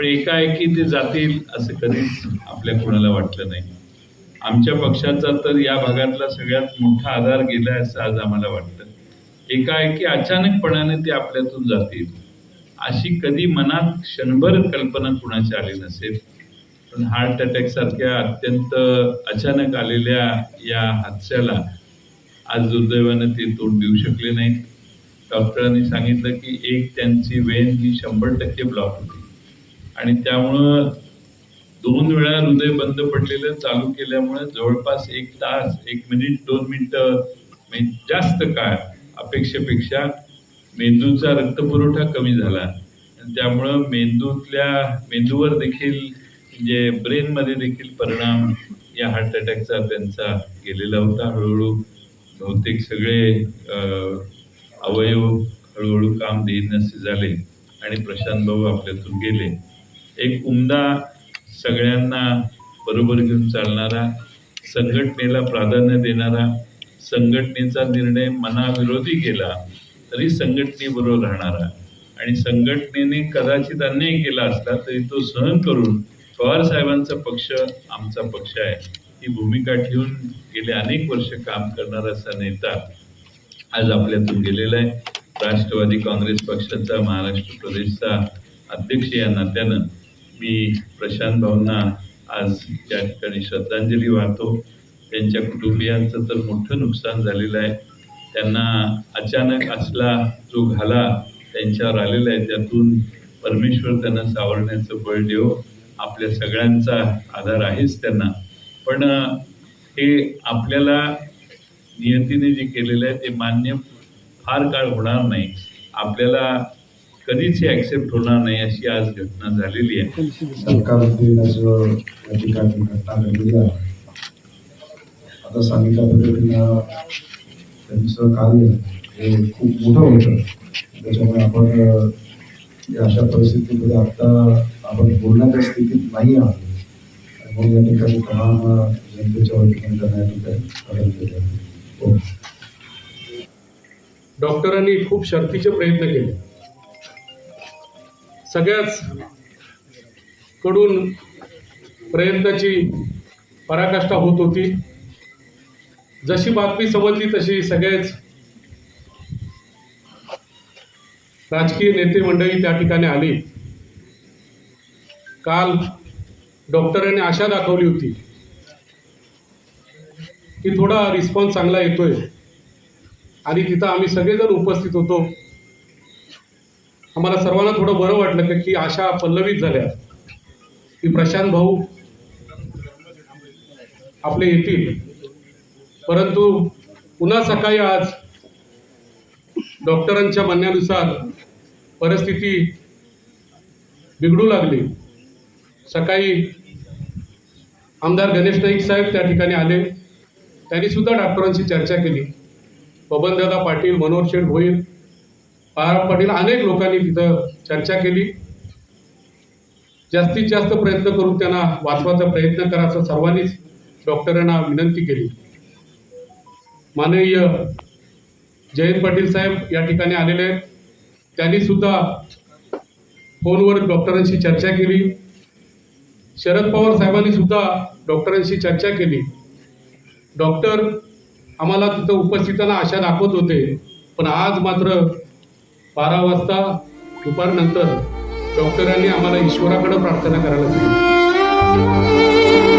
पण एकाएकी ते जातील असं कधीच आपल्या कोणाला वाटलं नाही. आमच्या पक्षाचा तर या भागातला सगळ्यात मोठा आधार गेला आहे असं आज आम्हाला वाटतं. एकाएकी अचानकपणाने ते आपल्यातून जातील. अशी कधी मनात क्षणभर कल्पना कुणाची आली नसेल. पण हार्ट अटॅक सारख्या अत्यंत अचानक आलेल्या या हादस्याला आज दुर्दैवानं ते तोंड देऊ शकले नाही डॉक्टरांनी सांगितलं की एक त्यांची वेन ही शंभर टक्के ब्लॉक होती. आणि त्यामुळं दोन वेळा हृदय बंद पडलेलं चालू केल्यामुळे जवळपास एक तास एक मिनिट दोन मिनिटं म्हणजे जास्त काळ अपेक्षेपेक्षा मेंदूचा रक्तपुरवठा कमी झाला. आणि त्यामुळं मेंदूतल्या मेंदूवर देखील म्हणजे ब्रेनमध्ये देखील परिणाम या हार्ट अटॅकचा त्यांचा गेलेला होता. हळूहळू बहुतेक सगळे अवयव हळूहळू काम देईनसे झाले आणि प्रशांत भाऊ आपल्यातून गेले. एक उमदा सगळ्यांना बरोबर घेऊन चालणारा संघटनेला प्राधान्य देणारा संघटनेचा निर्णय मनाविरोधी केला तरी संघटनेबरोबर राहणारा. आणि संघटनेने कदाचित अन्याय केला असला तरी तो सहन करून पवार साहेबांचा पक्ष आमचा पक्ष आहे. ही भूमिका ठेवून गेले अनेक वर्ष काम करणारा असा नेता आज आपल्यातून गेलेला आहे. राष्ट्रवादी काँग्रेस पक्षाचा महाराष्ट्र प्रदेशचा अध्यक्ष या नात्यानं मी प्रशांत भाऊंना आज त्या ठिकाणी श्रद्धांजली वाहतो. त्यांच्या कुटुंबियांचं तर मोठं नुकसान झालेलं आहे. त्यांना अचानक असला जो घाला त्यांच्यावर आलेला आहे त्यातून परमेश्वर त्यांना सावरण्याचं बळ देव आपल्या सगळ्यांचा आधार आहेच त्यांना. पण हे आपल्याला नियतीने जे केलेलं आहे ते मान्य फार काळ होणार नाही. आपल्याला कधीच हे ॲक्सेप्ट होणार नाही अशी आज घटना झालेली आहे. आता सांगितल्या पद्धतीनं त्यांचं कार्य हे खूप मोठं होतं. त्याच्यामुळे आपण अशा परिस्थितीमध्ये आता आपण बोलण्याच्या स्थितीत नाही आहोत. म्हणून या ठिकाणी तमाम जनतेच्या वतीने त्यांना या ठिकाणी. हो. डॉक्टरांनी खूप शर्थीचे प्रयत्न केले. सगळ्याच कडून प्रयत्नाची पराकाष्ठा होत होती. जशी बातमी समजली तशी सगळेच राजकीय नेते मंडळी त्या ठिकाणी आली. काल डॉक्टरांनी आशा दाखवली होती की थोडा रिस्पॉन्स चांगला येतोय. आणि तिथं आम्ही सगळेजण उपस्थित होतो. आम्हाला सर्वांना थोडं बरं वाटलं की आशा पल्लवित झाल्या. की प्रशांत भाऊ आपले येतील. परंतु पुन्हा सकाळी आज डॉक्टरांच्या म्हणण्यानुसार परिस्थिती बिघडू लागली. सकाळी आमदार गणेश नाईक साहेब त्या ठिकाणी आले. त्यांनी सुद्धा डॉक्टरांशी चर्चा केली. बबनदादा पाटील मनोहर शेठ भोईर बाळाराम पाटील अनेक लोकांनी तिथं चर्चा केली. जास्तीत जास्त प्रयत्न करून त्यांना वाचवायचा प्रयत्न करा असं सर्वांनीच डॉक्टरांना विनंती केली. माननीय जयंत पाटील साहेब या ठिकाणी आलेले आहेत. त्यांनी सुद्धा फोनवर डॉक्टरांशी चर्चा केली. शरद पवार साहेबांनी सुद्धा डॉक्टरांशी चर्चा केली. डॉक्टर आम्हाला तिथं उपस्थितांना आशा दाखवत होते पण आज मात्र बारा वाजता दुपारनंतर डॉक्टरांनी आम्हाला ईश्वराकडे प्रार्थना करायला सांगितली